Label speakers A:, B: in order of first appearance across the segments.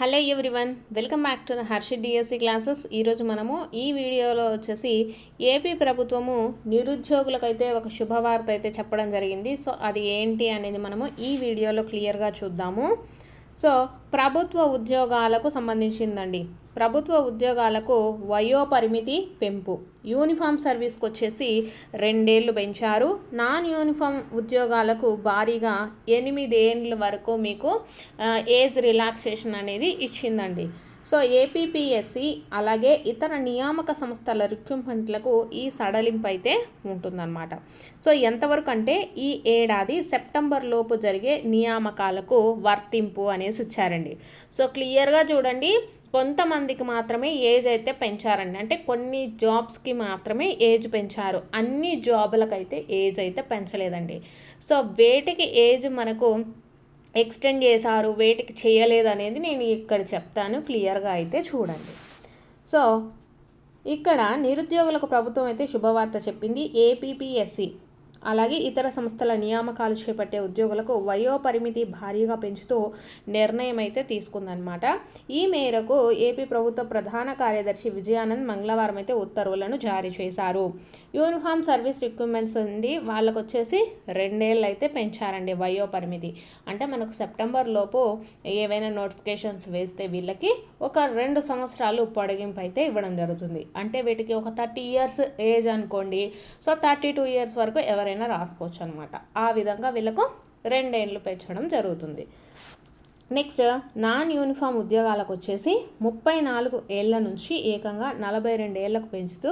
A: Hello everyone welcome back to the DSC classes. ఈరోజు మనము ఈ వీడియోలో వచ్చేసి ఏపీ ప్రభుత్వము నిరుద్యోగులకైతే ఒక శుభవార్త అయితే చెప్పడం జరిగింది. సో అది ఏంటి అనేది మనము ఈ వీడియోలో క్లియర్గా చూద్దాము. సో ప్రభుత్వ ఉద్యోగాలకు సంబంధించిందండి. ప్రభుత్వ ఉద్యోగాలకు వయో పరిమితి పెంపు. యూనిఫామ్ సర్వీస్కి వచ్చేసి రెండేళ్ళు పెంచారు. నాన్ యూనిఫామ్ ఉద్యోగాలకు భారీగా ఎనిమిదేళ్ళ వరకు మీకు ఏజ్ రిలాక్సేషన్ అనేది ఇచ్చిందండి. సో ఏపీపీఎస్సి అలాగే ఇతర నియామక సంస్థల రిక్రూట్మెంట్లకు ఈ సడలింపు అయితే ఉంటుందన్నమాట. సో ఎంతవరకు అంటే ఈ ఏడాది సెప్టెంబర్ లోపు జరిగే నియామకాలకు వర్తింపు అనేసి ఇచ్చారండి. సో క్లియర్గా చూడండి. కొంతమందికి మాత్రమే ఏజ్ అయితే పెంచారండి. అంటే కొన్ని జాబ్స్కి మాత్రమే ఏజ్ పెంచారు. అన్ని జాబులకైతే ఏజ్ అయితే పెంచలేదండి. సో వేటికి ఏజ్ మనకు ఎక్స్టెండ్ చేశారు వేటికి చేయలేదు అనేది నేను ఇక్కడ చెప్తాను. క్లియర్గా అయితే చూడండి. సో ఇక్కడ నిరుద్యోగులకు ప్రభుత్వం అయితే శుభవార్త చెప్పింది. ఏపీపీఎస్సి అలాగే ఇతర సంస్థల నియామకాలు చేపట్టే ఉద్యోగులకు వయో పరిమితి భారీగా పెంచుతూ నిర్ణయం అయితే తీసుకుందనమాట ఈ మేరకు ఏపీ ప్రభుత్వ ప్రధాన కార్యదర్శి విజయానంద్ మంగళవారం అయితే ఉత్తర్వులను జారీ చేశారు. యూనిఫామ్ సర్వీస్ రిక్రూట్మెంట్స్ ఉంది వాళ్ళకు వచ్చేసి రెండేళ్ళు అయితే పెంచారండి వయో పరిమితి అంటే మనకు సెప్టెంబర్ లోపు ఏవైనా నోటిఫికేషన్స్ వేస్తే వీళ్ళకి ఒక రెండు సంవత్సరాలు పొడిగింపు అయితే ఇవ్వడం జరుగుతుంది. అంటే వీటికి ఒక థర్టీ ఇయర్స్ ఏజ్ అనుకోండి. సో థర్టీ టూ ఇయర్స్ వరకు ఎవరైనా రాసుకోవచ్చు అనమాట ఆ విధంగా వీళ్ళకు రెండేళ్ళు పెంచడం జరుగుతుంది. నెక్స్ట్ నాన్ యూనిఫామ్ ఉద్యోగాలకు వచ్చేసి ముప్పై నాలుగు ఏళ్ళ నుంచి ఏకంగా నలభై రెండు ఏళ్ళకు పెంచుతూ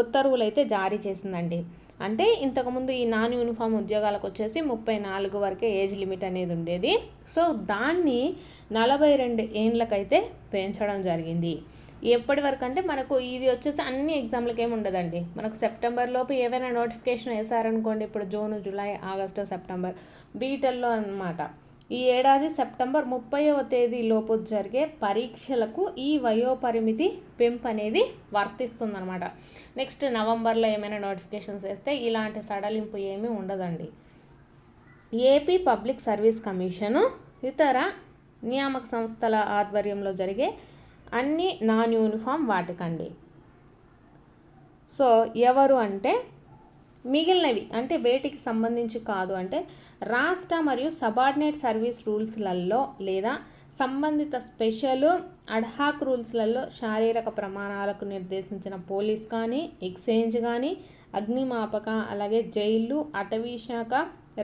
A: ఉత్తర్వులు అయితే జారీ చేసిందండి. అంటే ఇంతకుముందు ఈ నాన్ యూనిఫామ్ ఉద్యోగాలకు వచ్చేసి ముప్పై నాలుగు వరకే ఏజ్ లిమిట్ అనేది ఉండేది. సో దాన్ని నలభై రెండు ఏండ్లకైతే పెంచడం జరిగింది. ఎప్పటి వరకు అంటే మనకు ఇది వచ్చేసి అన్ని ఎగ్జామ్లకి ఏమి ఉండదండి. మనకు సెప్టెంబర్ లోపు ఏవైనా నోటిఫికేషన్ వేసారనుకోండి ఇప్పుడు జూన్ జూలై ఆగస్టు సెప్టెంబర్ బీటెల్లో అనమాట ఈ ఏడాది సెప్టెంబర్ ముప్పైవ తేదీ లోపు జరిగే పరీక్షలకు ఈ వయో పరిమితి పెంపు అనేది వర్తిస్తుందన్నమాట. నెక్స్ట్ నవంబర్లో ఏమైనా నోటిఫికేషన్స్ వేస్తే ఇలాంటి సడలింపు ఏమీ ఉండదండి. ఏపీ పబ్లిక్ సర్వీస్ కమిషను ఇతర నియామక సంస్థల ఆధ్వర్యంలో జరిగే అన్ని నాన్ యూనిఫామ్ వాటికండి. సో ఎవరు అంటే మిగిలినవి అంటే వేటికి సంబంధించి కాదు అంటే రాష్ట్ర మరియు సబార్డినేట్ సర్వీస్ రూల్స్లలో లేదా సంబంధిత స్పెషల్ అడ్హాక్ రూల్స్లలో శారీరక ప్రమాణాలకు నిర్దేశించిన పోలీస్ కానీ ఎక్స్చేంజ్ కానీ అగ్నిమాపక అలాగే జైలు అటవీ శాఖ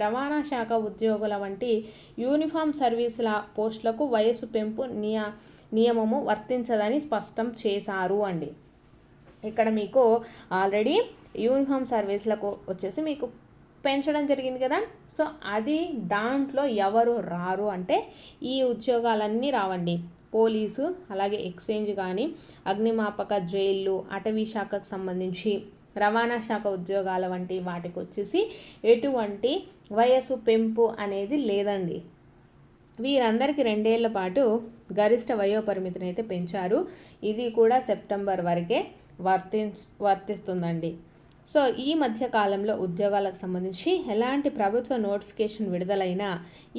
A: రవాణా శాఖ ఉద్యోగుల వంటి యూనిఫామ్ సర్వీసుల పోస్టులకు వయసు పెంపు నియ నియమము వర్తించదని స్పష్టం చేశారు అండి. ఇక్కడ మీకు ఆల్రెడీ యూనిఫామ్ సర్వీస్లకు వచ్చేసి మీకు పెంచడం జరిగింది కదా. సో అది దాంట్లో ఎవరు రారు అంటే ఈ ఉద్యోగాలన్నీ రావండి. పోలీసు అలాగే ఎక్స్చేంజ్ కానీ అగ్నిమాపక జైళ్ళు అటవీ శాఖకు సంబంధించి రవాణా శాఖ ఉద్యోగాల వంటి వాటికి వచ్చేసి ఎటువంటి వయసు పెంపు అనేది లేదండి. వీరందరికీ రెండేళ్ళ పాటు గరిష్ట వయోపరిమితిని అయితే పెంచారు. ఇది కూడా సెప్టెంబర్ వరకే వర్తి వర్తిస్తుందండి. సో ఈ మధ్య కాలంలో ఉద్యోగాలకు సంబంధించి ఎలాంటి ప్రభుత్వ నోటిఫికేషన్ విడుదలైనా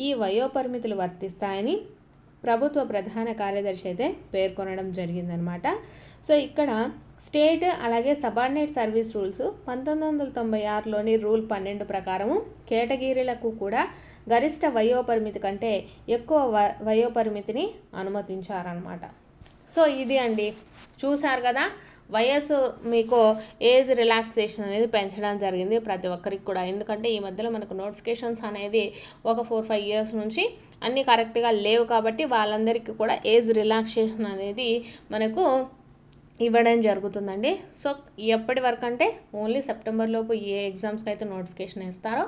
A: ఈ వయోపరిమితులు వర్తిస్తాయని ప్రభుత్వ ప్రధాన కార్యదర్శి అయితే పేర్కొనడం జరిగిందనమాట సో ఇక్కడ స్టేట్ అలాగే సబార్డినేట్ సర్వీస్ రూల్స్ పంతొమ్మిది వందల తొంభై ఆరులోని రూల్ పన్నెండు ప్రకారము కేటగిరీలకు కూడా గరిష్ట వయోపరిమితి కంటే ఎక్కువ వ వయోపరిమితిని అనుమతించారనమాట సో ఇది అండి. చూశారు కదా? వయసు మీకు ఏజ్ రిలాక్సేషన్ అనేది పెంచడం జరిగింది ప్రతి ఒక్కరికి కూడా. ఎందుకంటే ఈ మధ్యలో మనకు నోటిఫికేషన్స్ అనేది ఒక ఫోర్ ఫైవ్ ఇయర్స్ నుంచి అన్నీ కరెక్ట్గా లేవు కాబట్టి వాళ్ళందరికీ కూడా ఏజ్ రిలాక్సేషన్ అనేది మనకు ఇవ్వడం జరుగుతుందండి. సో ఎప్పటి వరకు అంటే ఓన్లీ సెప్టెంబర్లోపు ఏ ఎగ్జామ్స్కి అయితే నోటిఫికేషన్ ఇస్తారో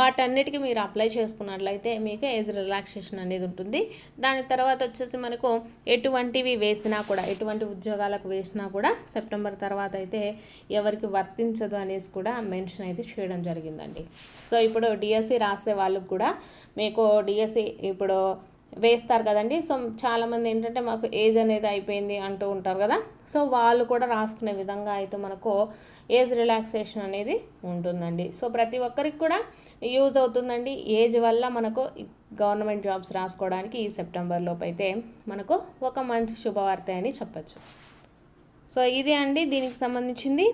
A: వాటన్నిటికీ మీరు అప్లై చేసుకున్నట్లయితే మీకు ఏజ్ రిలాక్సేషన్ అనేది ఉంటుంది. దాని తర్వాత వచ్చేసి మనకు ఎటువంటివి వేసినా కూడా ఎటువంటి ఉద్యోగాలకు వేసినా కూడా సెప్టెంబర్ తర్వాత అయితే ఎవరికి వర్తించదు అనేసి కూడా మెన్షన్ అయితే చేయడం జరిగిందండి. సో ఇప్పుడు డిఎస్సి రాసే వాళ్ళకు కూడా మీకు డిఎస్సి ఇప్పుడు వేస్తారు కదండి. సో చాలామంది ఏంటంటే మాకు ఏజ్ అనేది అయిపోయింది అంటూ ఉంటారు కదా. సో వాళ్ళు కూడా రాసుకునే విధంగా అయితే మనకు ఏజ్ రిలాక్సేషన్ అనేది ఉంటుందండి. సో ప్రతి ఒక్కరికి కూడా యూజ్ అవుతుందండి. ఏజ్ వల్ల మనకు గవర్నమెంట్ జాబ్స్ రాసుకోవడానికి ఈ సెప్టెంబర్లోపు అయితే మనకు ఒక మంచి శుభవార్త అని చెప్పచ్చు. సో ఇది అండి దీనికి సంబంధించింది.